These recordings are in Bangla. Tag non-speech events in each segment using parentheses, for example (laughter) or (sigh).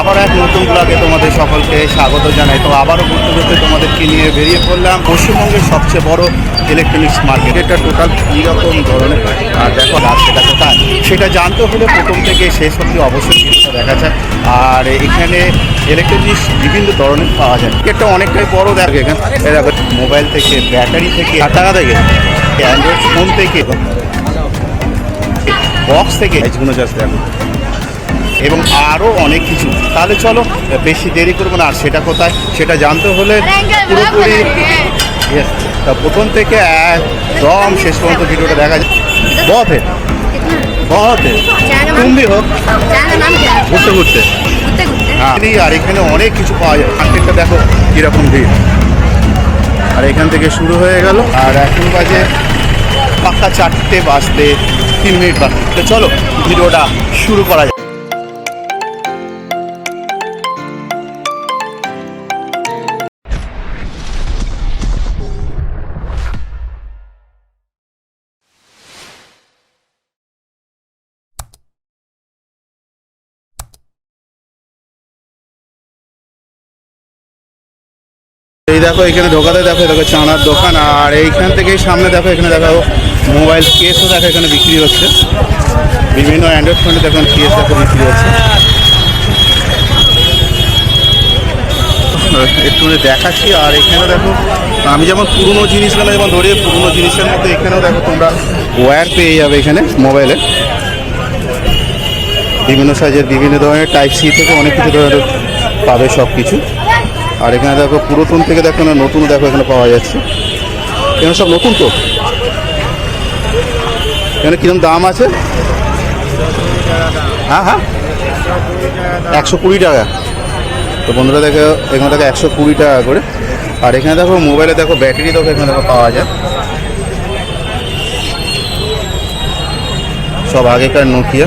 আবার এক নতুন ব্লগে তোমাদের সকলকে স্বাগত জানাই। তো আবারও ঘুরতে ঘুরতে তোমাদেরকে নিয়ে বেরিয়ে পড়লাম পশ্চিমবঙ্গের সবচেয়ে বড় ইলেকট্রনিক্স মার্কেট এটা টোটাল কীরকম ধরনের? দেখো, আর সেটা কোথায়? সেটা জানতে হলে প্রথম থেকে শেষ অব্দি অবশ্যই জিনিসটা দেখা যায় আর এখানে ইলেকট্রনিক্স বিভিন্ন ধরনের পাওয়া যায়। এটা অনেকটাই বড় দেখো। এখানে মোবাইল থেকে ব্যাটারি থেকে টাকা থেকে অ্যান্ড্রয়েড ফোন থেকে বক্স থেকে এইগুলো জাস্ট দেখো। এবং আরও অনেক কিছু। তাহলে চলো বেশি দেরি করব না। আর সেটা কোথায়? সেটা জানতে হলে পুরোপুরি তা প্রথম থেকে একদম শেষ পর্যন্ত ভিডিওটা দেখা যায়। বহুত হে বহুত হে তুম হোক। ঘুরতে ঘুরতে। হ্যাঁ। আর এখানে অনেক কিছু পাওয়া যায়। মার্কেটটা দেখো কীরকম ভিড়। আর এখান থেকে শুরু হয়ে গেল। আর এখন বাজে পাক্কা চারটে বাজতে তিন মিনিট বাকি। তো চলো ভিডিওটা শুরু করা যায় দেখো, এখানে ঢোকাতে দেখো দেখো চানার দোকান। আর এইখান থেকে সামনে দেখো, এখানে দেখো, মোবাইল কেসও দেখো, এখানে বিক্রি হচ্ছে। বিভিন্ন অ্যান্ড্রয়েড ফোনে দেখুন কেস দেখো, বিক্রি হচ্ছে। একটু দেখাচ্ছি, আর এখানে দেখো, আমি যেমন পুরনো জিনিসগুলো যেমন ধরি, পুরনো জিনিসের মধ্যে এখানেও দেখো তোমরা ওয়্যার পেয়ে যাবে এখানে মোবাইলে বিভিন্ন সাইজের বিভিন্ন ধরনের টাইপ সি থেকে অনেক কিছু ধরনের পাবে সব কিছু আর এখানে দেখো পুরাতন থেকে দেখো না নতুন দেখো এখানে পাওয়া যাচ্ছে। এখানে সব নতুন তো? এখানে কিরম দাম আছে? হ্যাঁ হ্যাঁ। একশো কুড়ি টাকা। তো বন্ধুরা দেখো, এখানে দেখো একশো কুড়ি টাকা করে। আর এখানে দেখো মোবাইলে দেখো ব্যাটারি দেখো এখানে দেখো পাওয়া যায়। সব আগেকার নোকিয়া।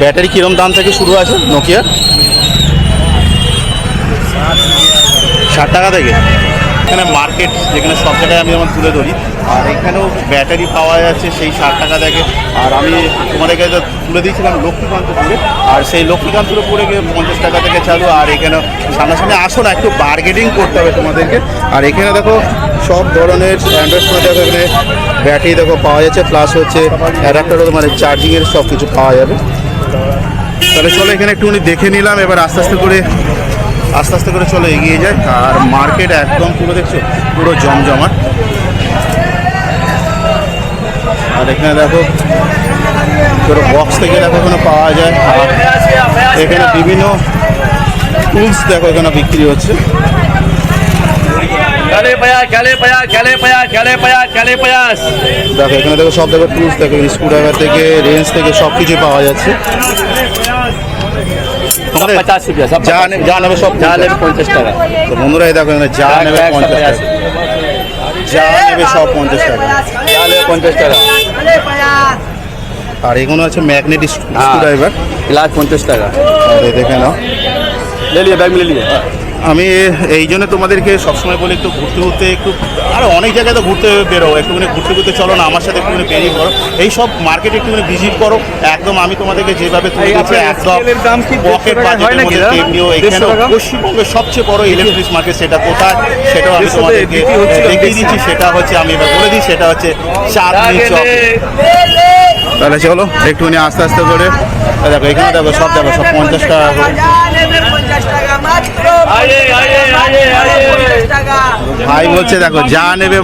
ব্যাটারি কিরম দাম থেকে শুরু আছে নোকিয়া ষাট টাকা থেকে। এখানে মার্কেট যেখানে সব জায়গায় আমি যেমন তুলে ধরি। আর এখানেও ব্যাটারি পাওয়া যাচ্ছে সেই ষাট টাকা থেকে। আর আমি তোমাদের কাছে তুলে দিয়েছিলাম লক্ষ্মীকান্ত লক্ষ্মীকান্তপুরে আর সেই লক্ষ্মীকান্তপুরে গিয়ে পঞ্চাশ টাকা থেকে চালু। আর এখানে সামনাসামনি আসো না, একটু বার্গেনিং করতে হবে তোমাদেরকে। আর এখানে দেখো সব ধরনের অ্যান্ড্রয়েড ফোনে দেখো এখানে ব্যাটারি দেখো পাওয়া যাচ্ছে। প্লাস হচ্ছে অ্যাডাপ্টারও মানে চার্জিংয়ের সব কিছু পাওয়া যাবে। তাহলে চলো এখানে একটুখানি দেখে নিলাম। এবার আস্তে আস্তে করে আস্তে আস্তে করে চলো এগিয়ে যায় আর মার্কেট একদম পুরো দেখছ পুরো জমজমাট। আর এখানে দেখো পুরো বক্স থেকে দেখো এখানে পাওয়া যায়। আর এখানে বিভিন্ন টুলস দেখো এখানে বিক্রি হচ্ছে। দেখো এখানে দেখো সব দেখো টুলস দেখো স্ক্রুড্রাইভার থেকে রেঞ্জ থেকে সব কিছু পাওয়া যাচ্ছে। তোমাদের পচাশ রুপিয়া সব যা নে- যা নেবে সব যা নেবে পঞ্চাশ টাকা তো বন্ধুরা এই দেখো এখানে যা নেবে পঞ্চাশ টাকা যা নেবে সব পঞ্চাশ টাকা যা নেবে পঞ্চাশ টাকা আর এগুলো আছে ম্যাগনেটিক স্ক্রুড্রাইভার গ্লাস পঞ্চাশ টাকা আর এই দেখে নাও ले लिए बैग में ले लिए আমি এই জন্য তোমাদেরকে সবসময় বলি একটু ঘুরতে ঘুরতে একটু আরও অনেক জায়গায় তো ঘুরতে বেরো একটুখানি ঘুরতে ঘুরতে চলো না আমার সাথে একটুখানি বেরিয়ে পড়ো। এই সব মার্কেটে একটুখানি ভিজিট করো একদম আমি তোমাদেরকে যেভাবে তুলে দিচ্ছি একদম scale এর দাম কি পকেট 150 টাকা হয় বাজেটের নাকি মধ্যে দাদা? তেমনিও 150 এখানে টাকা? পশ্চিমবঙ্গের সবচেয়ে বড় ইলেকট্রিক্স মার্কেট সেটা কোথায়? সেটাও আমি 150 তোমাদেরকে দেখিয়ে দিচ্ছি সেটা হচ্ছে আমি এবার বলে দিই সেটা হচ্ছে চাঁদনি চক। তাহলে চলো একটুখানি আস্তে আস্তে করে। দেখো এখানে দেখো সব দেখো সব পঞ্চাশ টাকা ভাই বলছে, দেখো, যা নেবে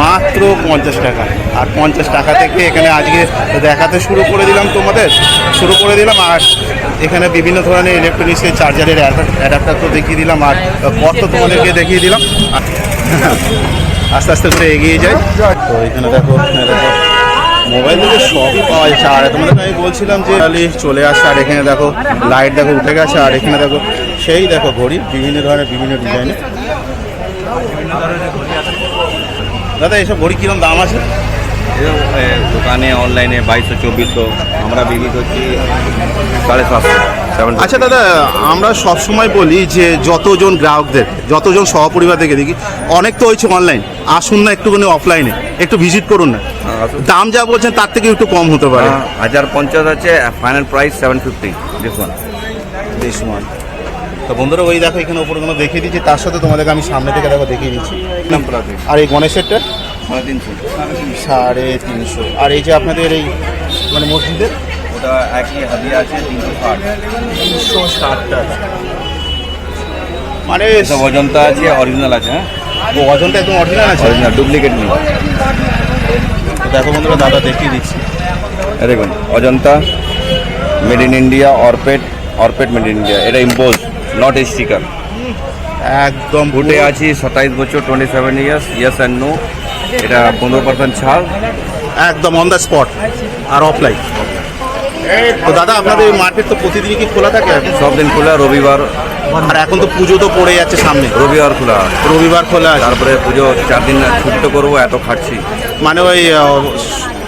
মাত্র পঞ্চাশ টাকা। আর পঞ্চাশ টাকা থেকে এখানে আজকে দেখাতে শুরু করে দিলাম তোমাদের। শুরু করে দিলাম, আর এখানে বিভিন্ন ধরনের ইলেকট্রনিক্সের চার্জারের অ্যাডাপ্টার তো দেখিয়ে দিলাম, আর পথ তো তোমাদেরকে দেখিয়ে দিলাম। আস্তে আস্তে করে এগিয়ে যাই। তো এখানে দেখো মোবাইল থেকে সবই পাওয়া যাচ্ছে। আর তোমাদের আমি বলছিলাম যে, চলে আসছে আর এখানে দেখো লাইট দেখো, উঠে গেছে। আর এখানে দেখো সেই দেখো ঘড়ি বিভিন্ন ধরনের বিভিন্ন ডিজাইনের দাদা এসব ঘড়ি কিরম দাম আছে? দোকানে অনলাইনে বাইশশো চব্বিশশো আমরা বিক্রি করছি সাড়ে সাতশো আচ্ছা দাদা আমরা সব সময় বলি যে যতজন গ্রাহকদের যতজন সহপরিবার থেকে দেখি অনেক তো হয়েছে অনলাইন আসুন না একটুখানি অফলাইনে একটু ভিজিট করুন না। দাম যা বলছেন তার থেকে একটু কম হতে পারে। হাজার পঞ্চাশ আছে final price seven fifty this one তো বন্ধুরা ওই দেখো এখানে কোনো দেখিয়ে দিচ্ছি। তার সাথে তোমাদেরকে আমি সামনে থেকে দেখো দেখিয়ে দিচ্ছি। আর এই গণেশেরটা সাড়ে তিনশো। সাড়ে তিনশো। আর এই যে আপনাদের এই মানে মসজিদের? ওটা একই আছে তিনশো ষাট। তিনশো ষাট টাকা মানে অজন্তা আছে অরিজিনাল আছে হ্যাঁ? ও অজন্তা একদম অরিজিনাল আছে? অরিজিনাল ডুপ্লিকেট নেই। তো দেখো বন্ধুরা দাদা দেখিয়ে দিচ্ছি। দেখুন Ajanta made in India Orpat Orpat made in India এটা ইম্পোজ নট স্টিকার একদম ভুটে আছি সাতাইশ বছর twenty seven years years and no এটা পনেরো পার্সেন্ট ছাড় একদম অন দ্য স্পট আর অফলাইন তো দাদা আপনাদের মার্কেট তো প্রতিদিনই কি খোলা থাকে? সব দিন খোলা রবিবার। আর এখন তো পুজো তো পড়ে যাচ্ছে সামনে। রবিবার খোলা। রবিবার খোলা তারপরে পুজো চার দিন ছুটি তো করব এত খাচ্ছি মানে ওই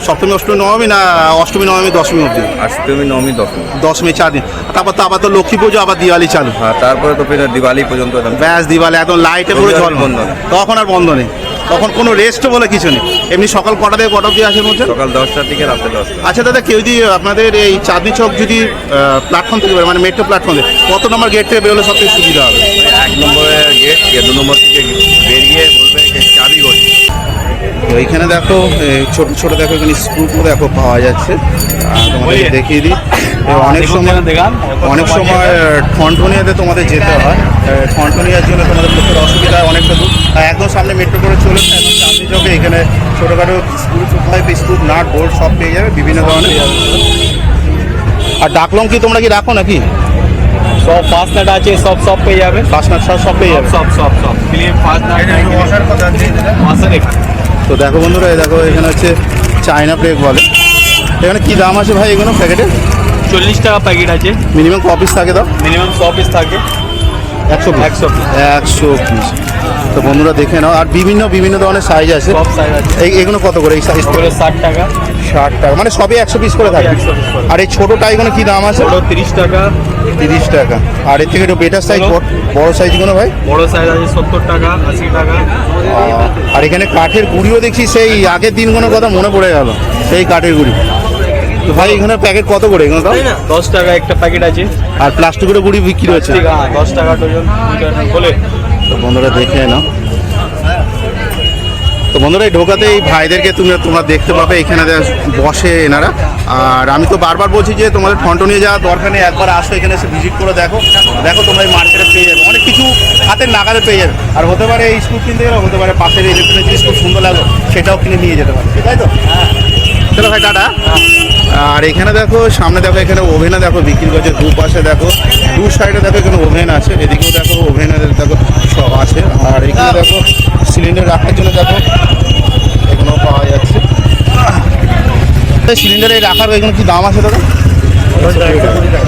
সপ্তমী অষ্টমী নবমী না অষ্টমী নবমী দশমী অবধি? অষ্টমী নবমী দশমী। দশমী চার দিন। তারপর তো আবার তো লক্ষ্মী পুজো আবার দিওয়ালি চালু। হ্যাঁ তারপরে তো ফির দিওয়ালি পর্যন্ত ব্যাস দিওয়ালি একদম লাইটে পুরো জল। বন্ধ। তখন আর বন্ধ নেই। তখন কোনো রেস্ট বলে কিছু নেই। এমনি সকাল কটা থেকে কটা অবধি আসেন বলছেন সকাল দশটা থেকে রাত্রে দশটা। আচ্ছা দাদা কেউ যদি আপনাদের এই চাঁদনি চক যদি প্ল্যাটফর্ম থেকে মানে মেট্রো প্ল্যাটফর্ম কত নম্বর গেট থেকে বেরোলে সব থেকে সুবিধা হবে? এক নম্বরে গেট দু নম্বর থেকে বেরিয়ে বলবে চাবি গলি এইখানে দেখো ছোট ছোট দেখো এখানে স্ক্রুগুলো দেখো পাওয়া যাচ্ছে। তোমাদের দেখিয়ে দিই। অনেক সময় অনেক সময় ঠনঠনিয়াতে তোমাদের যেতে হয়। ঠনঠনিয়ার জন্য তোমাদের প্রচুর অসুবিধা হয় অনেকটা দূর। একদম সামনে মেট্রো করে চলে একদম চকে এখানে ছোটোখাটো screw pipe screw nut bolt সব পেয়ে যাবে বিভিন্ন ধরনের। আর ডাকলং কি তোমরা কি রাখো নাকি? সব ফাস্ট নাট আছে সব সব পেয়ে যাবে। ফার্স্ট নাট সব সব পেয়ে যাবে। সব সব সব। ফাস্ট নাট মাসের তো দেখো বন্ধুরা এই দেখো এখানে হচ্ছে চায়না প্লেগ বলে। এখানে কি দাম আছে ভাই এগুলো প্যাকেটে? চল্লিশ টাকা প্যাকেট আছে। মিনিমাম ক পিস থাকে দাও? মিনিমাম ছ পিস থাকে। একশো একশো একশো পিস তো বন্ধুরা দেখে নাও আর বিভিন্ন বিভিন্ন ধরনের সাইজ আছে। এগুলো কত করে এই সাইজ ওগুলো ষাট টাকা। ষাট টাকা মানে সবই একশো পিস করে থাকে। 100 আর এই ছোটোটা এগুলো কি দাম আছে? তিরিশ টাকা। তিরিশ টাকা। আর এর থেকে একটু বেটার সাইজ। বড় সাইজগুলো ভাই? বড় সাইজ আছে সত্তর টাকা আশি টাকা। আর এখানে কাঠের গুঁড়িও দেখছি সেই আগের দিনগুলোর কথা মনে পড়ে গেল সেই কাঠের গুঁড়ি। তো ভাই এখানে প্যাকেট কত করে এগুলো দাও? দশ টাকা একটা প্যাকেট আছে। আর প্লাস্টিকের গুঁড়ি বিক্রি হচ্ছে? দশ টাকা ডজন বলে। তো বন্ধুরা দেখে নাও। তো বন্ধুরা, এই ঢোকাতে এই ভাইদেরকে তুমি তোমরা দেখতে পাবে, এখানে বসে এনারা। আর আমি তো বারবার বলছি যে তোমাদের ফন্ট নিয়ে যাওয়ার দরকার নেই, একবার আসো এখানে এসে ভিজিট করে দেখো। দেখো তোমরা এই মার্কেটে পেয়ে যাবে। অনেক কিছু হাতের নাগালে পেয়ে যাবে। আর হতে পারে এই স্কুল কিনতে গেলে হতে পারে পাশের ইলেকট্রনিক জিনিস খুব সুন্দর লাগল, সেটাও কিনে নিয়ে যেতে পারে। তাই তো তো? চলো ভাই, টাটা। আর এখানে দেখো, সামনে দেখো, এখানে ওভেনে দেখো, বিক্রি করছে দু পাশে দেখো, দু সাইডে দেখো, এখানে ওভেন আছে, এদিকেও দেখো ওভেনের দেখো, সব আছে। আর এখানে দেখো সিলিন্ডার রাখার জন্য দেখো এখানেও পাওয়া যাচ্ছে। সিলিন্ডারে রাখার এখানে কি দাম আছে দাদা?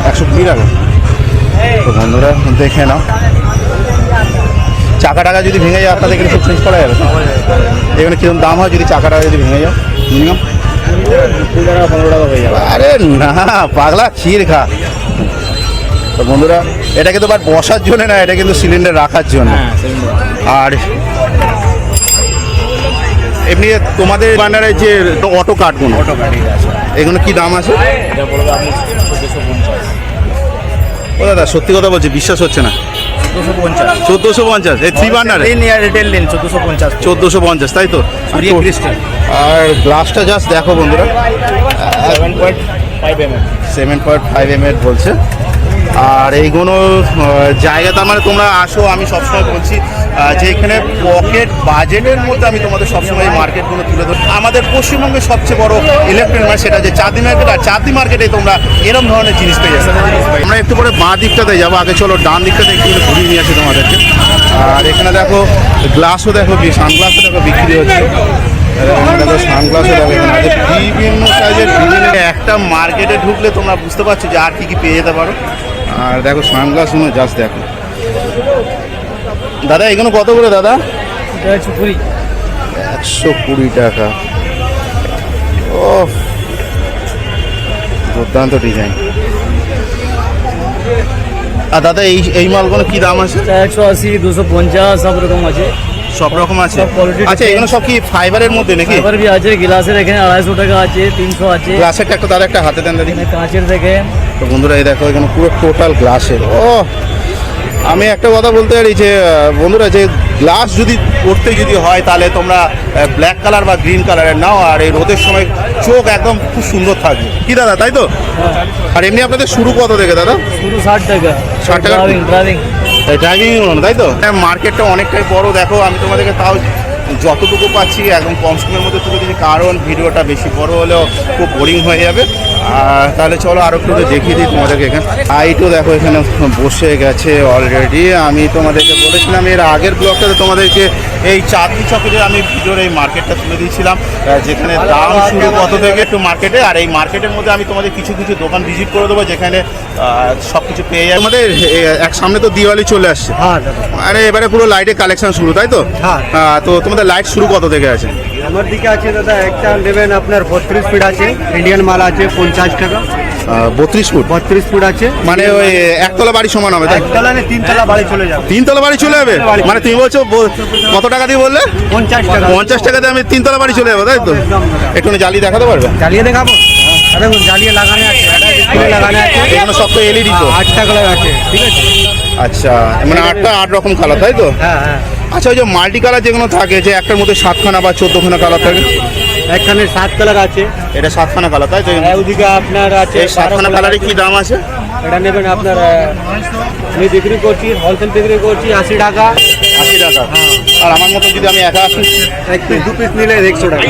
একশো কুড়ি টাকা। তো বন্ধুরা, দেখে নাও। চাকা টাকা যদি ভেঙে যায়, আপনাদের এখানে চেঞ্জ করা যাবে। এখানে কীরকম দাম হয় যদি চাকা টাকা যদি ভেঙে যায় মিনিমাম আরে না পাগলা ক্ষীর খা। তো বন্ধুরা এটা কিন্তু আবার বসার জন্য না এটা কিন্তু সিলিন্ডার রাখার জন্য। আর এমনি তোমাদের বানারে যে অটো কার্ডগুলো অটো কার্ড এগুলো কি দাম আছে? ও দাদা সত্যি কথা বলছি বিশ্বাস হচ্ছে না। চোদ্দোশো পঞ্চাশ। চোদ্দোশো পঞ্চাশ এই থ্রি বার্নারে রিটেল লেন চোদ্দোশো পঞ্চাশ। চোদ্দোশো পঞ্চাশ তাই তো। আর গ্লাসটা জাস্ট দেখো বন্ধুরা। Seven point five M M seven point five M এর বলছে। আর এইগুলো জায়গা, তার মানে তোমরা আসো, আমি সবসময় বলছি যে এখানে পকেট বাজেটের মধ্যে আমি তোমাদের সবসময় এই মার্কেটগুলো তুলে ধরি আমাদের পশ্চিমবঙ্গের সবচেয়ে বড় ইলেকট্রনিক মার্কেট সেটা যে চাঁদি মার্কেট আর চাঁদি মার্কেটে তোমরা এরকম ধরনের জিনিস পেয়ে যাবে আমরা একটু পরে বাঁ দিকটাতে যাব, আগে চলো ডান দিকটাতে একটু ঘুরিয়ে নিয়ে আসি তোমাদেরকে। আর এখানে দেখো গ্লাসও দেখো সানগ্লাসও দেখো বিক্রি হচ্ছে। বিভিন্ন সাইজের বিভিন্ন একটা মার্কেটে ঢুকলে তোমরা বুঝতে পারছ যে আর কি কি পেয়ে যেতে পারো। আর দেখো সানগ্লাসগুলো জাস্ট দেখো। দাদা এগুলো কত করে দাদা? একশো কুড়ি। টাকা। ও দুর্দান্ত ডিজাইন আর দাদা এই এই মালগুলো কি দাম আছে? একশো আশি দুশো পঞ্চাশ সব রকম আছে। সব রকম আছে। আচ্ছা এগুলো সব কি ফাইবারের মধ্যে নাকি? বি আছে গ্লাসের এখানে আড়াইশো টাকা আছে তিনশো আছে। গ্লাসেরটা একটা দাদা একটা হাতে দেন দাদি কাঁচের দেখেন তো বন্ধুরা এই দেখো এখানে পুরো টোটাল গ্লাসের। ও আমি একটা কথা বলতে পারি যে বন্ধুরা যে গ্লাস যদি করতে যদি হয় তাহলে তোমরা ব্ল্যাক কালার বা গ্রিন কালারের নাও আর এই রোদের সময় চোখ একদম খুব সুন্দর থাকবে। কি দাদা তাই তো? আর এমনি আপনাদের শুরু কত থেকে দাদা? শুধু ষাট টাকা। 60 টাকা? ড্রাইভিং তাই তো? হ্যাঁ মার্কেটটা অনেকটাই বড় দেখো আমি তোমাদেরকে তাও যতটুকু পাচ্ছি একদম কম সময়ের মধ্যে তুলে দিচ্ছি কারণ ভিডিওটা বেশি বড় হলেও খুব বোরিং হয়ে যাবে। আর তাহলে চলো আরও একটু দেখিয়ে দিই তোমাদেরকে এখানে। আইটও দেখো এখানে বসে গেছে অলরেডি আমি তোমাদেরকে বলেছিলাম এর আগের ব্লগটাতে তোমাদেরকে এই চাঁদনি চকের আমি ভিডিওর এই মার্কেটটা তুলে দিয়েছিলাম যেখানে দাম শুরু কত থেকে একটু মার্কেটে আর এই মার্কেটের মধ্যে আমি তোমাদের কিছু কিছু দোকান ভিজিট করে দেবো যেখানে সব কিছু পেয়ে যাবে। আমাদের এক সামনে তো দিওয়ালি চলে আসছে। হ্যাঁ আরে এবারে পুরো লাইটের কালেকশন শুরু তাই তো? হ্যাঁ। তো তোমাদের লাইট শুরু কত থেকে আছে? আমার দিকে আছে দাদা একটা নেবেন আপনার বত্রিশ ফিট আছে ইন্ডিয়ান মাল আছে পঞ্চাশ টাকা। বত্রিশ ফুট? বত্রিশ ফুট আছে। মানে ওই একতলা বাড়ি সমান হবে একতলা না তিনতলা বাড়ি চলে যাবে। তিনতলা বাড়ি চলে যাবে। মানে তুমি বলছো কত টাকা দিয়ে বললে? পঞ্চাশ টাকা। পঞ্চাশ টাকাতে আমি তিনতলা বাড়ি চলে যাব তাই তো? একটু জ্বালি দেখাতে পারবে? জ্বালিয়ে দেখাবো। দেখুন জ্বালিয়ে লাগানো আছে লাগানো আছে। সব তো এলইডি তো। আটটা কালার আছে ঠিক আছে? আচ্ছা মানে আটটা আট রকম কালার তাই তো? হ্যাঁ হ্যাঁ। আচ্ছা ওই যে মাল্টি কালার যেগুলো থাকে যে একটার মধ্যে সাতখানা বা চোদ্দখানা কালার থাকে? একখানে সাত কালার আছে। এটা সাতখানা কালার তাই তো? ওদিকে আপনার আছে সাতখানা কালারে কি দাম আছে? আছে। এটা নেবেন আপনার আমি বিক্রি করছি হোলসেল বিক্রি করছি আশি টাকা। আশি টাকা। আর আমার মতো যদি আমি একা আসি এক পিস দু পিস নিলে একশো টাকা।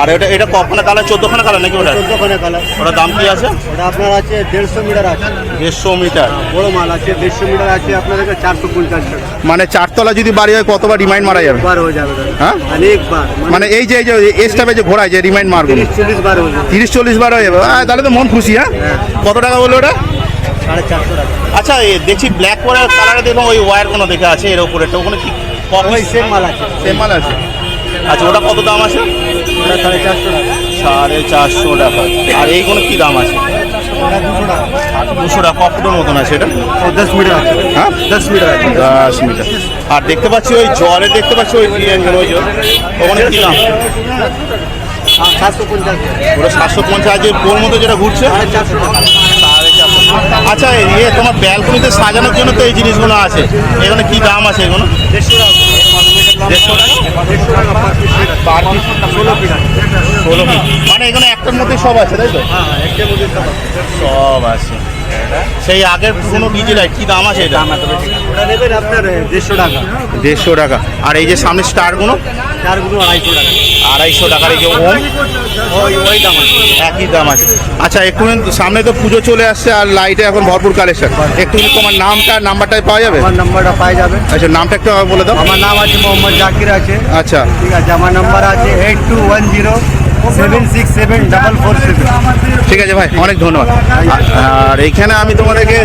আর এটা এটা কখনো কালার? চোদ্দখানা কালার নাকি ওটা? চোদ্দখানে কালার। ওটার দাম কি আছে? ওটা আপনার আছে দেড়শো মিটার আছে। দেড়শো মিটার। বড় মাল আছে দেড়শো মিটার আছে আপনাদেরকে চারশো পঞ্চাশ টাকা। মানে চারতলা যদি বাড়ি হয় কতবার রিমাইন্ড মারা যাবে? বার হয়ে যাবে হ্যাঁ? অনেকবার। মানে এই যে এই যে এসটাপে যে ঘোরায় যে রিমাইন্ড মারগুলো তিরিশ চল্লিশ বার হয়ে যাবে। তিরিশ চল্লিশ বার হয়ে যাবে। আহ, তাহলে তো মন খুশি হ্যাঁ। কত টাকা বলল ওটা? সাড়ে চারশো টাকা। আচ্ছা দেখছি ব্ল্যাক করার কালারে দেখলাম ওই ওয়্যার কোনো দেখে আছে এর উপরে তো ওখানে কি ওই সেম মাল আছে। সেম মাল আছে? আচ্ছা ওটা কত দাম আছে? ওটা সাড়ে চারশো টাকা। সাড়ে চারশো টাকা। আর এই কোনো কি দাম আছে? দুশো টাকা। কতটার মতন আছে এটা? দশ মিটার আছে। হ্যাঁ? দশ মিটার আছে। দশ মিটার। আর দেখতে পাচ্ছি ওই জলে দেখতে পাচ্ছি ওই ওই যে ওখানে কি দাম? সাতশো পঞ্চাশ। ওটা সাতশো পঞ্চাশ আছে পোল মতো যেটা ঘুরছে? সাড়ে চারশো টাকা। আচ্ছা ইয়ে তোমার ব্যালকনিতে সাজানোর জন্য তো এই জিনিসগুলো আছে। এখানে কি দাম আছে এগুলো? মানে এখানে একটার মধ্যে সব আছে তাই তো? হ্যাঁ মধ্যে সব আছে। সেই আগের পুরোনো ডিজি লাইট কি দাম আছে এটা? ওটা নেবেন আপনার দেড়শো টাকা। দেড়শো টাকা। আর এই যে সামনে স্টারগুলো? চারগুলো আড়াইশো টাকা। আড়াইশো টাকার এই যে ওম? ওই দাম আছে। একই দাম আছে। আচ্ছা একটু সামনে তো পুজো চলে আসছে আর লাইটে এখন ভরপুর কালেকশন একটু তোমার নামটা নাম্বারটাই পাওয়া যাবে? আমার নাম্বারটা পাই যাবে। আচ্ছা নামটা একটু বলে দাও। আমার নাম আছে মোহাম্মদ জাকির আছে। আচ্ছা। ঠিক আছে আমার নাম্বার আছে eight two one zero seven six seven double four seven. ঠিক আছে ভাই, অনেক ধন্যবাদ। আর- এখানে আমি তোমাদেরকে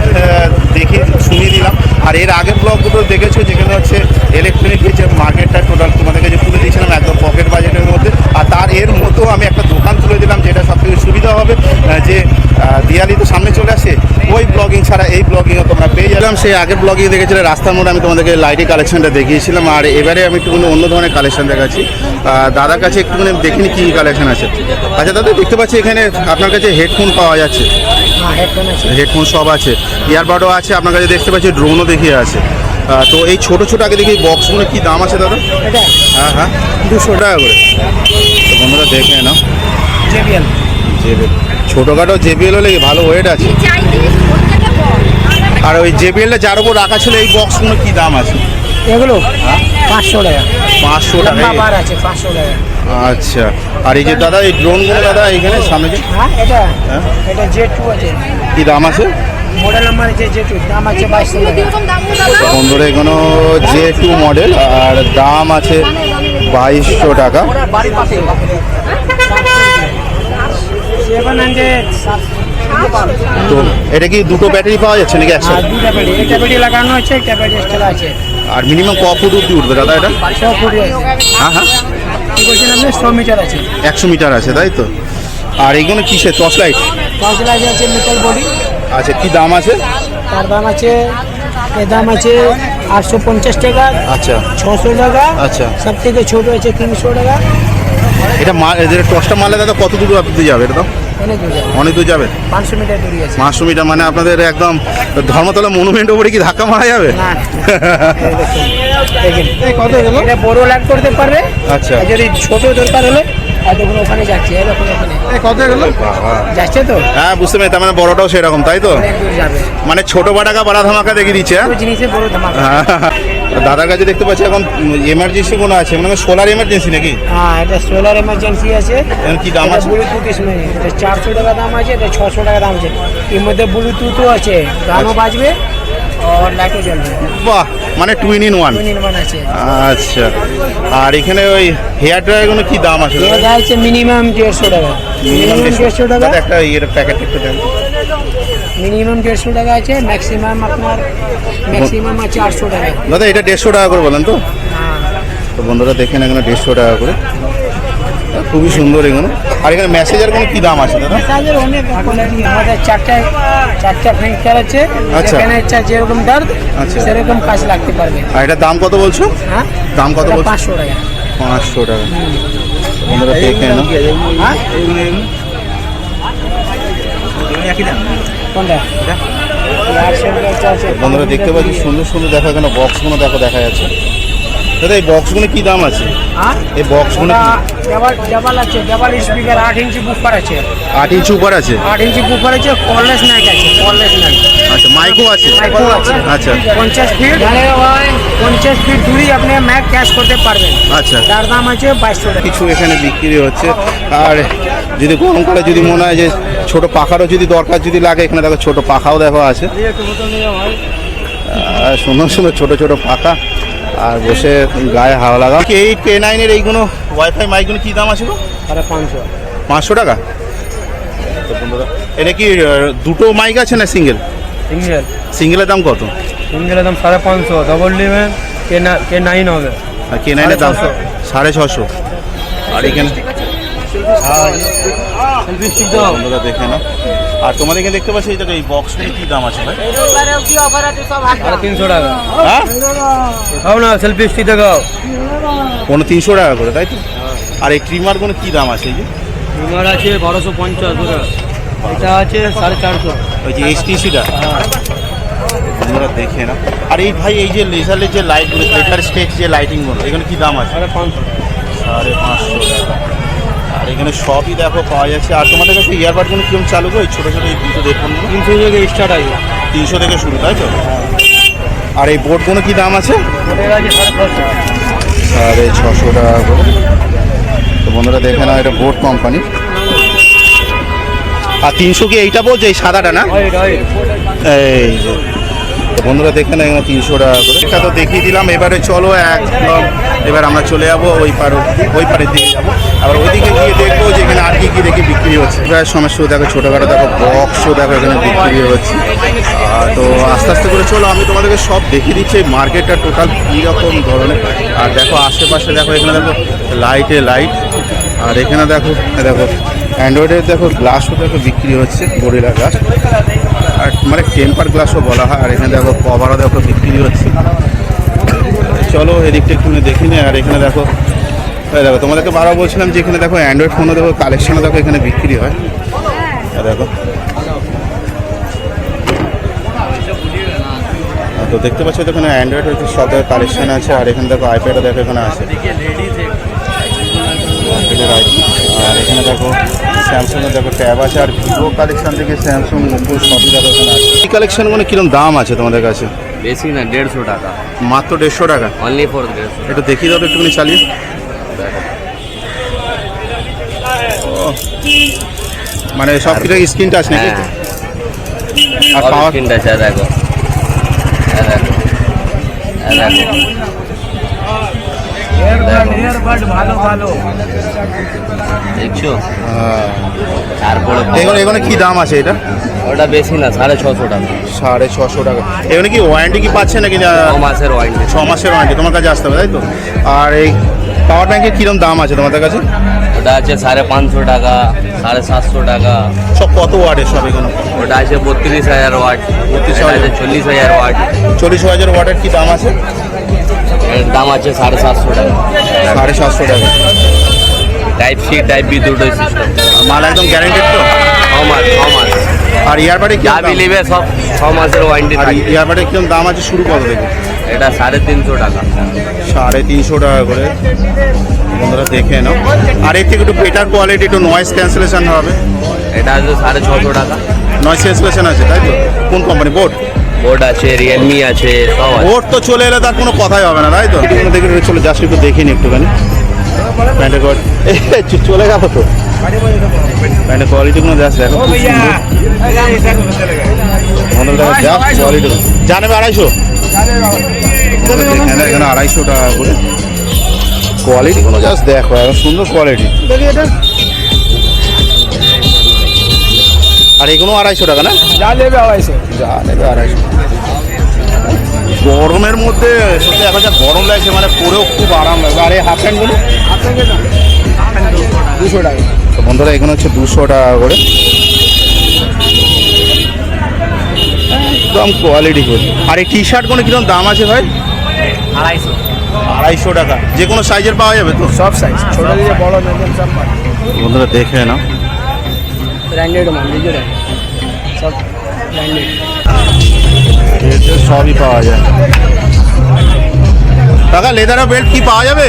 দেখে শুনিয়ে দিলাম আর এর আগের ব্লগগুলো দেখেছ, যেখানে হচ্ছে ইলেকট্রনিক যে মার্কেটটা টোটাল তোমাদেরকে যে তুলে দিয়েছিলাম, একদম পকেট বাজেটের মধ্যে। আর তার এর মতো আমি একটা দোকান তুলে দিলাম যেটা সব থেকে সুবিধা হবে। যে দিয়ালি তো সামনে চলে আসে ওই ব্লগিং ছাড়া এই ব্লগিংও তোমরা পেয়ে গেলাম সেই আগের ব্লগিং দেখেছিলে রাস্তার মোড়ে আমি তোমাদেরকে লাইটের কালেকশনটা দেখিয়েছিলাম আর এবারে আমি একটুখানি অন্য ধরনের কালেকশন দেখাচ্ছি। দাদার কাছে একটুখানি দেখিনি কী কালেকশন আছে। আচ্ছা দাদা দেখতে পাচ্ছি এখানে আপনার কাছে হেডফোন পাওয়া যাচ্ছে। হেডফোন সব আছে ইয়ারবাডও আছে আপনার কাছে দেখতে পাচ্ছি ড্রোনও দেখিয়ে আছে। তো এই ছোটো ছোটো আগে দেখি বক্সগুলো কি দাম আছে দাদা? হ্যাঁ হ্যাঁ। দুশো টাকা করে। তো বন্ধুরা দেখে নাও। জেবিএল? জেবিএল। ছোটোখাটো জেবিএল হলে ভালো ওয়েট আছে? আর ওই জেবিএলটা যার উপর রাখা ছিল এই বক্সগুলো কি দাম আছে? এগুলো? পাঁচশো টাকা। পাঁচশো টাকা বার আছে পাঁচশো টাকা। আচ্ছা। আর এই যে দাদা এই ড্রোনগুলো দাদা এখানে সামনে যে হ্যাঁ এটা? হ্যাঁ? এটা জে টু আছে। কি দাম আছে? মডেল নাম্বার আছে জে টু দাম আছে বাইশশো টাকা। বন্ধুরা এগুলো জে টু মডেল আর দাম আছে বাইশশো টাকা বাড়ির পাশে সেভেন হান্ড্রেড তো এটা কি দুটো ব্যাটারি পাওয়া যাচ্ছে নাকি একসাথে? দুটা বেডি একটা বেডি লাগানো আছে একটা বেডি এক্সট্রা আছে। আর মিনিমাম ক ফুট অব্দি উঠবে দাদা এটা? হ্যাঁ হ্যাঁ। ছ বলছেন আপনি ছ মিটার আছে। একশো মিটার আছে তাই তো? আর এইগুলো কিসের? টর্চ লাইট পাঁচ লাখ আছে মেটাল বডি আচ্ছা কি দাম আছে? তার দাম আছে এর দাম আছে আটশো পঞ্চাশ টাকা আচ্ছা। ছশো টাকা আচ্ছা। সব থেকে ছোট আছে তিনশো টাকা। এটা মা এদের টর্চটা মারলে দাদা কত দূর অব্দি যাবে এটা তো? অনেক দূর যাবে। পাঁচশো মিটার দূরে আছে। পাঁচশো মিটার মানে আপনাদের একদম ধর্মতলা মনুমেন্ট উপরে কি ধাক্কা মারা যাবে? কত গেল এটা বড় লাগ করতে পারবে। আচ্ছা। যদি ছোট দরকার হলে ওখানে যাচ্ছে এই দেখুন ওখানে। কত গেল যাচ্ছে তো? হ্যাঁ বুঝতে তার মানে বড়টাও সেরকম তাই তো? মানে ছোট বাটাকা বাড়া ধামাকা দেখিয়ে দিচ্ছে হ্যাঁ? জিনিসে বড় ধামাকা। দাদার কাছে দেখতে পাচ্ছি এখন এমার্জেন্সি কোনো আছে? মানে সোলার এমার্জেন্সি নাকি? হ্যাঁ এটা সোলার এমার্জেন্সি আছে। কি দাম আছে? ব্লুটুথ ইসমের এটা চারশো টাকা দাম আছে এটা ছশো টাকা দাম আছে। এর মধ্যে ব্লুটুথও আছে। গানও আচ্ছা। বাজবে আর লাইটও জ্বলবে। বাহ মানে টু ইন ওয়ান আছে। আচ্ছা। আর এখানে ওই হেয়ার ড্রায়ারগুলো কি দাম আছে? এটা আছে মিনিমাম দেড়শো টাকা। মিনিমাম দেড়শো। টাকা। একটা ইয়ের প্যাকেট একটু দেন। মিনিমাম দেড়শো টাকা আছে ম্যাক্সিমাম আপনার ম্যাক্সিমাম আছে আটশো টাকা। দাদা এটা দেড়শো টাকা করে বলেন তো? হ্যাঁ। তো বন্ধুরা দেখেন এখানে দেড়শো টাকা করে। খুবই সুন্দর এগুলো। আর এখানে মেসেজের কোনো কি দাম আছে দাদা? তাদের অনেক কোয়ালিটি আমাদের চারটা চারটা ফিঙ্কার আছে। আচ্ছা। যেখানে ইচ্ছা যেরকম দর্দ আচ্ছা। সেরকম কাজ লাগতে পারবে। আর এটার দাম কত বলছো? হ্যাঁ? দাম কত এটা বলছো? পাঁচশো টাকা। পাঁচশো টাকা। বন্ধুরা দেখে না হ্যাঁ? কোনটা এই বন্ধুরা দেখতে পাচ্ছি সুন্দর সুন্দর দেখা এখানে বক্সগুলো দেখো দেখা যাচ্ছে। দাদা এই বক্সগুলো কি দাম আছে? এই বক্সগুলো ওটা ডাবল ডাবল আছে ডাবল স্পিকার আট ইঞ্চি বুফার আছে। আট ইঞ্চি উপর আছে? আট ইঞ্চি বুফার আছে কললেস নাইট আছে কললেস নাইট আচ্ছা মাইকও আছে? মাইকও আছে। আচ্ছা। পঞ্চাশ ফিট পঞ্চাশ ফিট আপনি ম্যাক ক্যাশ করতে পারবেন। আচ্ছা। তার দাম আছে বাইশশো কিছু এখানে বিক্রি হচ্ছে। আর যদি গরমকালে যদি মনে হয় যে ছোট পাখারও যদি দরকার যদি লাগে এখানে দেখো ছোট পাখাও দেখো আছে। সুন্দর সুন্দর ছোট ছোট পাখা। আর বসে গায়ে হাওয়া লাগা। এই কে নাইনের এইগুলো ওয়াইফাই মাইকগুলো কী দাম আছে গো? পাঁচশো। পাঁচশো টাকা? এটা কি দুটো মাইক আছে না সিঙ্গেল সিঙ্গেল সিঙ্গেলের দাম কত? সিঙ্গেলের দাম সাড়ে পাঁচশো ডবল নেবেন কে না কে নাইন হবে। আর কে নাইনের দাম সাড়ে ছশো। আর এখানে বন্ধুরা দেখে না আর তোমাদের এখানে দেখতে পাচ্ছি এই দেখো এই বক্সগুলো কি দাম আছে ভাই? সাড়ে তিনশো টাকা। হ্যাঁ? না সেলফি স্টিক দেখাও কোনো তিনশো টাকা করে তাই তো? আর এই ট্রিমার কোনো কি দাম আছে এই যে? বিমার আছে বারোশো পঞ্চাশ এটা আছে সাড়ে চারশো। ওই যে এইচটিসিটা তোমরা দেখে না আর এই ভাই এই যে লেজারের যে লাইটগুলো লেজার স্টেজ যে লাইটিংগুলো এখানে কি দাম আছে? সাড়ে পাঁচশো। সাড়ে পাঁচশো টাকা। আর এখানে সবই দেখো পাওয়া যাচ্ছে। আর তোমাদের কাছে ইয়ারবাডগুলো কীরকম চালু গো এই ছোটো ছোটো এই দুটো দেখুন। তিনশো থেকে স্টার্ট আছে তিনশো থেকে শুরু তাই তো? আর এই বোর্ডগুলো কি দাম আছে? সাড়ে ছশো টাকা করে। তো বন্ধুরা দেখে না এটা বোট কোম্পানি আর তিনশো কি এইটা বলছে? এই সাদাটা না? এই বন্ধুরা দেখে না এখানে তিনশো টাকা করে। এটা তো দেখিয়ে দিলাম, এবারে চলো একদম, এবার আমরা চলে যাব ওই পার, ওই পারের দিকে যাব। আবার ওইদিকে গিয়ে দেখব যে এখানে আর কি কি দেখে বিক্রি হচ্ছে। প্রায় সমস্যা দেখো ছোটোখাটো দেখো বক্সও দেখো এখানে বিক্রি হচ্ছে। তো আস্তে আস্তে করে চলো, আমি তোমাদেরকে সব দেখিয়ে দিচ্ছি, এই মার্কেটটা টোটাল কীরকম ধরনের। আর দেখো আশেপাশে, দেখো এখানে দেখো লাইটে লাইট আর এখানে দেখো দেখো, অ্যান্ড্রয়েডের দেখো গ্লাসও দেখো বিক্রি হচ্ছে গরিলা গ্লাস আর মানে টেম্পার গ্লাসও বলা হয়, আর এখানে দেখো কভারও দেখো বিক্রি হচ্ছে। চলো এদিকটা একটু দেখি নি, আর এখানে দেখো দেখো, তোমাদেরকে বারবার বলছিলাম যে এখানে দেখো অ্যান্ড্রয়েড ফোনও দেখো কালেকশনও দেখো এখানে বিক্রি হয়। দেখো। তো দেখতে পাচ্ছ তো এখানে অ্যান্ড্রয়েড হচ্ছে, সব কালেকশন আছে, আর এখানে দেখো আইপ্যাডও দেখো এখানে আছে। আইপ্যাডের আর এখানে দেখো স্যামসংয়ের দেখো ট্যাব আছে আর ভিভো কালেকশন থেকে স্যামসং ওপো সবই দেখো এখানে আছে। এই কালেকশনগুলো কীরকম দাম আছে তোমাদের কাছে? বেশি না দেড়শো টাকা। মাত্র দেড়শো টাকা? অনলি ফর দেড়শো একটু দেখিয়ে দাও তো একটুখানি চালিয়ে। মানে সব কিছু স্ক্রিন টাচ নাকি? হ্যাঁ। আর পাওয়ার তিনটা আছে দেখো। এই দেখো। এই ভালো ভালো। দেখছ? তারপরে এগুলো এগুলো কি দাম আছে এটা? ওটা বেশি না সাড়ে ছশো টাকা। সাড়ে ছশো টাকা। এগুলো কি ওয়ারেন্টি কি পাচ্ছে নাকি ছ মাসের ওয়ারেন্টি ছ মাসের ওয়ারেন্টি তোমার কাছে আসতে হবে তাই তো? আর এই পাওয়ার ব্যাংকের কিরম দাম আছে তোমাদের কাছে? ওটা আছে সাড়ে পাঁচশো টাকা সাড়ে সাতশো টাকা। সব কত ওয়ার্ডের সব এগুলো? ওটা আছে বত্রিশ হাজার ওয়াট বত্রিশ হাজার। আছে চল্লিশ হাজার ওয়াট চল্লিশ হাজার ওয়াটের কি দাম আছে? এর দাম আছে সাড়ে সাতশো টাকা। সাড়ে সাতশো টাকা। টাইপ সি টাইপ বি দুটোই সিস্টেম মাল একদম গ্যারেন্টেড তো? ছ মাস ছ মাস। আর ইয়ারবাডে কি যা বিলিবে সব ছ মাসের ওয়ারেন্টি আর ইয়ারবাডে কিরম দাম আছে শুরু কত থেকে? এটা সাড়ে তিনশো টাকা। সাড়ে তিনশো টাকা করে। বন্ধুরা দেখে নাও। আর এর থেকে একটু বেটার কোয়ালিটি একটু নয়েজ ক্যান্সেলেশন হবে। এটা আছে সাড়ে ছশো টাকা। নয়েজ ক্যান্সেলেশন আছে তাই তো? কোন কোম্পানি বোর্ড বোর্ড আছে রিয়েলমি আছে সব আছে। বোর্ড তো চলে এলে তার কোনো কথাই হবে না তাই তো? দেখে চলে জাস্ট একটু দেখে নি একটুখানি। প্যান্টের কোয়ালিটি চলে গেল তো। প্যান্টের কোয়ালিটিগুলো জাস্ট দেখো দেখো কোয়ালিটি জানাবে আড়াইশো? এখানে আড়াইশো টাকা করে। কোয়ালিটিগুলো জাস্ট দেখো এত সুন্দর কোয়ালিটি আর এগুলো আড়াইশো টাকা না? যা নেবে আড়াইশো। যা নেবে আড়াইশো। গরমের মধ্যে সত্যি এখন যা গরম লাগছে মানে পরেও খুব আরাম লাগবে। আর এই হাফ প্যান্টগুলো দুশো টাকা। তো বন্ধুরা এখানে হচ্ছে দুশো টাকা করে। একদম কোয়ালিটি ফুল আর এই টি শার্টগুলো কীরকম দাম আছে ভাই? আড়াইশো। আড়াইশো টাকা। যে কোনো সাইজের পাওয়া যাবে তো? সব সাইজ ছোট থেকে বড় মিডিয়াম সব বন্ধুরা দেখে না ব্র্যান্ডেড মাল নিজের সব ব্র্যান্ডেড সবই পাওয়া যায় টাকা লেদারের বেল্ট কি পাওয়া যাবে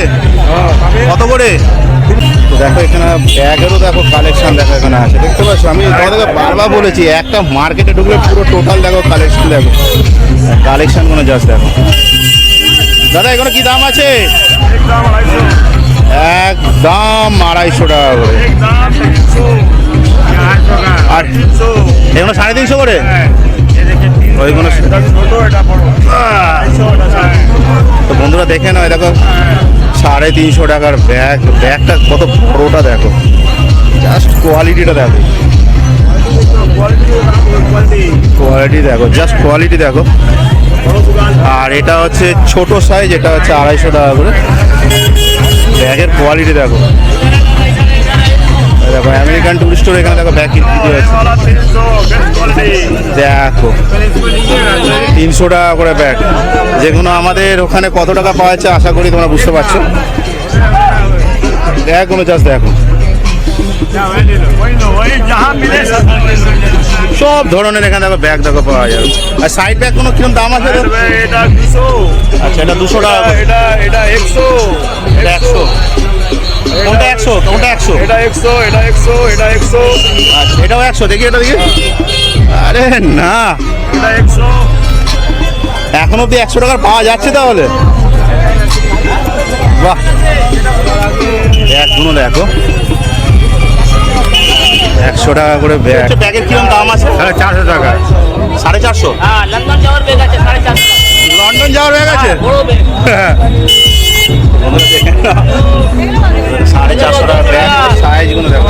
কত করে তো দেখো এখানে ব্যাগেরও দেখো কালেকশন দেখো এখানে আছে। দেখতে পাচ্ছ আমি তোমাদেরকে বারবার বলেছি একটা মার্কেটে ঢুকলে পুরো টোটাল দেখো কালেকশন দেখো। কালেকশনগুলো জাস্ট দেখো। দাদা এগুলো কি দাম আছে? একদম আড়াইশো। টাকা করে। আর এগুলো সাড়ে তিনশো করে? ওইগুলো তো বন্ধুরা দেখে এই দেখো, সাড়ে তিনশো টাকার ব্যাগ। ব্যাগটা কত বড়োটা দেখো। জাস্ট কোয়ালিটিটা দেখো। কোয়ালিটি দেখো জাস্ট কোয়ালিটি দেখো। আর এটা হচ্ছে ছোট সাইজ এটা হচ্ছে আড়াইশো টাকা করে। ব্যাগের কোয়ালিটি দেখো। দেখো আমেরিকান টুরিস্টোর এখানে দেখো ব্যাগ কিনতে আছে। দেখো তিনশো টাকা করে ব্যাগ যেগুলো আমাদের ওখানে কত টাকা পাওয়া যাচ্ছে আশা করি তোমরা বুঝতে পারছ। ব্যাগগুলো জাস্ট দেখো। সব ধরনের এখানে দেখো ব্যাগ দেখো পাওয়া যাবে। আর সাইড ব্যাগ কোনো কীরকম দাম আছে? আচ্ছা এটা দুশো টাকা এটা এটা একশো। একশো। কোনটা একশো? কোনটা একশো? এটা একশো এটা একশো এটা একশো। আচ্ছা এটাও একশো দেখি এটা দেখি। আরে না। এটা একশো। এখন অব্দি একশো টাকার পাওয়া যাচ্ছে তাহলে। বাহ। ব্যাগগুলো দেখো। একশো টাকা করে ব্যাগ। ব্যাগের কীরকম দাম আছে? সাড়ে চারশো টাকা। সাড়ে চারশো? হ্যাঁ লন্ডন যাওয়ার বেগ আছে সাড়ে চারশো লন্ডন যাওয়ার ব্যাগ আছে? বড় বন্ধুরা দেখেন না। সাড়ে চারশো টাকা ব্যাগ সাইজগুলো দেখো।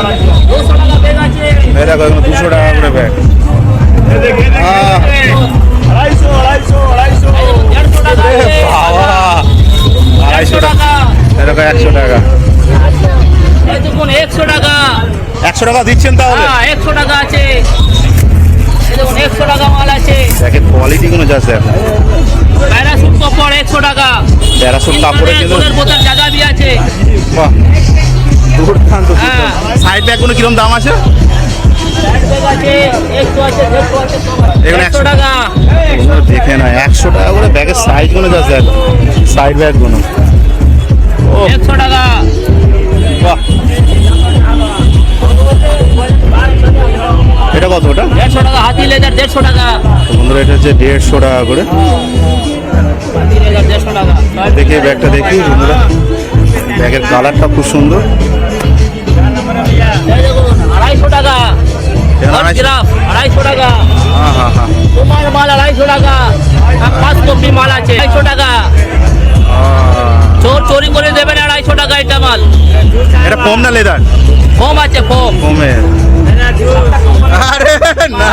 এই দেখো এগুলো দুশো টাকা করে ব্যাগ আড়াইশো টাকা। একশো টাকা একশো টাকা। একশো টাকা দিচ্ছেন তাহলে? হ্যাঁ একশো টাকা আছে। একশো টাকা মাল আছে। দেখেন কোয়ালিটিগুলো জাস্ট দেখো। কিন্তু বোতল জায়গা আছে। বাহ দুর্দান্ত। সাইড ব্যাগগুলো কীরকম দাম আছে? ব্যাগ দেখে না একশো টাকা করে ব্যাগের সাইজগুলো জাস্ট দেখো সাইড ব্যাগগুলো ও। একশো টাকা। বাহ। এটা কত ওটা? দেড়শো টাকা হাতি লেদার দেড়শো টাকা। বন্ধুরা এটা হচ্ছে দেড়শো টাকা করে। দেখি ব্যাগটা দেখি বন্ধুরা। ব্যাগের কালারটা খুব সুন্দর। আড়াইশো টাকা। আড়াইশো? টাকা। হ্যাঁ হ্যাঁ হ্যাঁ। তোমার মাল আড়াইশো টাকা। পাঁচ কপি মাল আছে আড়াইশো টাকা। চোর চুরি করে দেবেন আড়াইশো টাকা এটা মাল। এটা কম না লেদার? ফোম আছে কমে আরে না।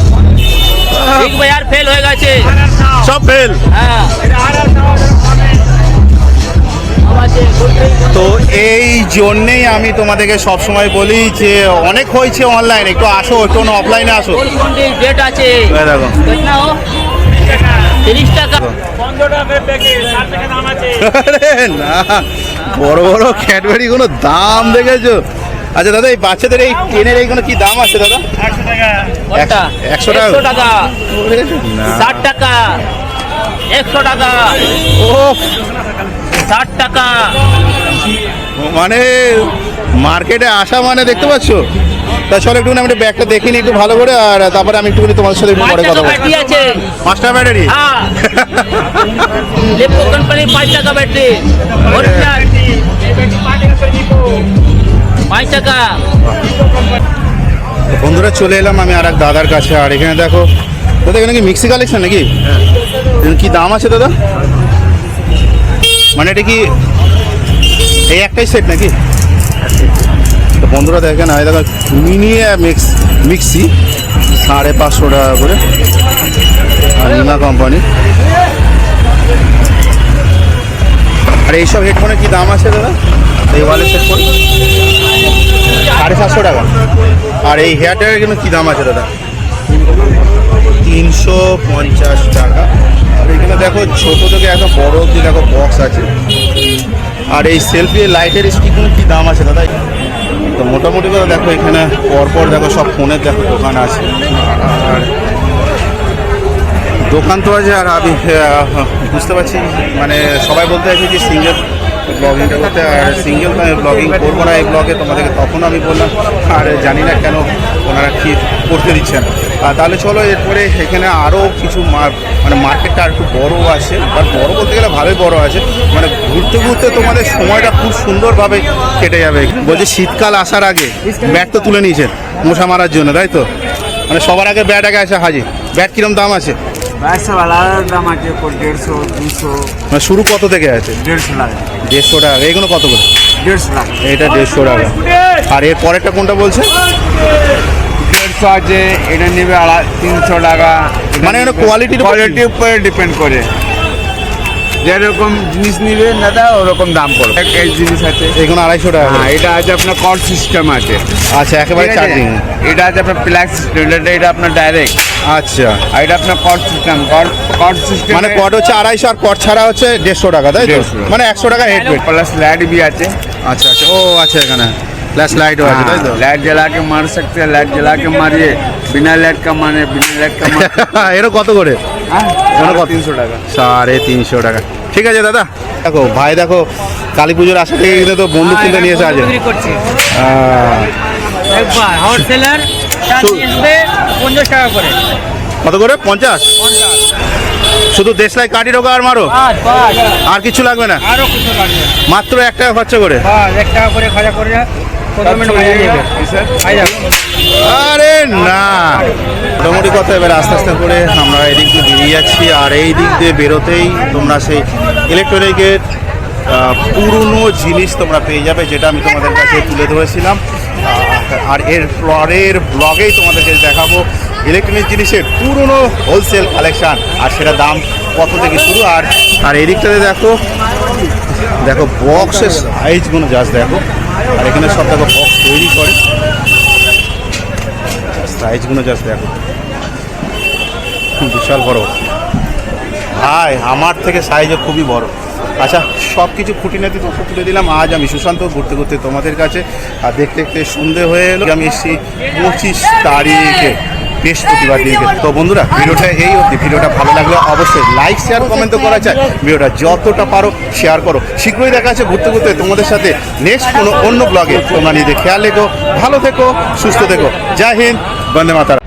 আর ফেল হয়ে গেছে সব ফেল তো এই জন্যেই আমি তোমাদেরকে সবসময় বলি যে অনেক হয়েছে অনলাইন একটু আসো একটু অফলাইনে আসো। ডেট আছে। হ্যাঁ, বড় বড় ক্যাডবেরি কোনো দাম দেখেছ? আচ্ছা দাদা এই বাচ্চাদের এই ট্রেনের এই কোনো কি দাম আছে দাদা? একশো টাকা? একশো টাকা। ষাট টাকা। একশো টাকা। ওফ, ষাট টাকা। মানে মার্কেটে আসা মানে দেখতে পাচ্ছ? তা চলো একটু আমি ব্যাগটা দেখিনি একটু ভালো করে আর তারপরে আমি একটুখানি তোমার সাথে একটু পরে কথা বলব। ব্যাটারি আছে। পাঁচটা ব্যাটারি হ্যাঁ। (laughs) কোম্পানি পাঁচ টাকা ব্যাটারি পাঁচ টাকা। বন্ধুরা, চলে এলাম আমি আর এক দাদার কাছে। আর এখানে দেখো, দাদা, এখানে কি মিক্সি কালেকশন নাকি? কি দাম আছে দাদা? মানে এটা কি এই একটাই সেট নাকি? তো বন্ধুরা, দেখেন আমি দেখো মিনি মিক্স, মিক্সি, সাড়ে পাঁচশো টাকা করে। আর নিমা কোম্পানি আর এইসব হেডফোনের কি দাম আছে দাদা? এই ওয়ালের হেডফোন সাড়ে সাতশো টাকা। আর এই হেয়ার ড্রায়ারের জন্য কী দাম আছে দাদা? তিনশো পঞ্চাশ টাকা। আর এখানে দেখো ছোট থেকে একদম বড় অব্দি দেখো বক্স আছে। আর এই সেলফি লাইটের স্টিকগুলো কী দাম আছে দাদা? তো মোটামুটি করে দেখো এখানে পরপর দেখো সব ফোনের দেখো দোকান আছে। আর দোকান তো আছে আর আমি বুঝতে পারছি মানে সবাই বলতে আছে যে সিঙ্গেল ব্লগিংটা করতে আর সিঙ্গেল ব্লগিং করব না এই ব্লগে তোমাদেরকে তখন আমি বললাম, আর জানি না কেন ওনারা কি করতে দিচ্ছেন। তাহলে চলো এরপরে এখানে আরও কিছু মানে মার্কেটটা আর একটু বড় আছে আর বড় বলতে গেলে ভালোই বড় আছে। মানে ঘুরতে ঘুরতে তোমাদের সময়টা খুব সুন্দরভাবে কেটে যাবে। বলছি শীতকাল আসার আগে ব্যাট তো তুলে নিয়েছেন মশা মারার জন্য, তাই তো? মানে সবার আগে ব্যাট আগে আসে হাজির। ব্যাট কীরকম দাম আছে? মানে শুরু কত থেকে আছে? দেড়শো টাকা দেড়শো টাকা। এইগুলো কত করে? দেড়শো টাকা এটা দেড়শো টাকা। আর এর পরেরটা কোনটা বলছে দেড়শো আছে এটা নেবে আড়াই তিনশো টাকা। মানে এটা quality র উপর- কোয়ালিটির উপরে ডিপেন্ড করে। যেরকম জিনিস নিবে দাদা ওরকম দাম পড়বে। এই জিনিস আছে। এগুলো আড়াইশো টাকা হ্যাঁ এটা আছে আপনার কট সিস্টেম আছে। আচ্ছা একেবারে চার্জিং এটা আছে আপনার সিস্টেম এটা এটা আপনার ডাইরেক্ট আচ্ছা আর এটা আপনার কট সিস্টেম কট সিস্টেম মানে কট হচ্ছে আড়াইশো আর কট ছাড়া হচ্ছে দেড়শো টাকা তাই তো 150 মানে একশো টাকা হেড ওয়েট प्लस लाइट भी आते আচ্ছা আচ্ছা ও আচ্ছা এখানে फ्लैश লাইটও আছে তাই তো लाइट जला के मार सकते हैं लाइट जला के मारिए बिना लाइट का मारे बिना लाइट का मारे এটা কত করে এখানে কত তিনশো টাকা সাড়ে তিনশো টাকা ঠিক আছে দাদা দেখো ভাই দেখো কালী পুজোর আশা থেকে কিন্তু তো বন্দুক কিনতে নিয়ে এসে আছে বিক্রি করছি আহ, একবার হোলসেলার শু- আসবে পঞ্চাশ টাকা করে। কত করে? পঞ্চাশ? শুধু দেশলাই কাটি ঢোকা আর মারো? আর কিছু লাগবে না? আরও কিছু লাগবে। মাত্র এক টাকা খরচা করে। এক টাকা করে খাজা করে ভাজা আরে না। মোটামুটি কথা এবার আস্তে আস্তে করে আমরা এদিক দিয়ে বেরিয়ে যাচ্ছি আর এই দিক দিয়ে বেরোতেই তোমরা সেই ইলেকট্রনিকের পুরনো জিনিস তোমরা পেয়ে যাবে যেটা আমি তোমাদের কাছে তুলে ধরেছিলাম। আর এর পরের ব্লগেই তোমাদেরকে দেখাবো ইলেকট্রনিক জিনিসের পুরনো হোলসেল কালেকশন আর সেটা দাম কত থেকে শুরু? আর আর এদিকটাতে দেখো দেখো বক্সের সাইজগুলো জাস্ট দেখো। আর এখানে সব দেখো বক্স তৈরি করে। সাইজগুলো জাস্ট দেখো। বিশাল বড়। ভাই, আমার থেকে সাইজও খুবই বড়। আচ্ছা সব কিছু খুঁটিনাটি তথ্য তুলে দিলাম। আজ আমি সুশান্ত, ঘুরতে ঘুরতে তোমাদের কাছে। আর দেখতে দেখতে সন্ধে হয়ে এলো। আমি এসেছি পঁচিশ তারিখে, বৃহস্পতিবার দিনকে। তো বন্ধুরা, ভিডিওটা এই অবধি। ভিডিওটা ভালো লাগলে অবশ্যই লাইক শেয়ার কমেন্ট তো করা চাই ভিডিওটা যতটা পারো শেয়ার করো। শীঘ্রই দেখা আছে ঘুরতে ঘুরতে তোমাদের সাথে নেক্সট কোনো অন্য ব্লগে তোমরা নিজে খেয়াল রেখো, ভালো থেকো, সুস্থ থেকো। জয় হিন্দ, বন্দে মাতারা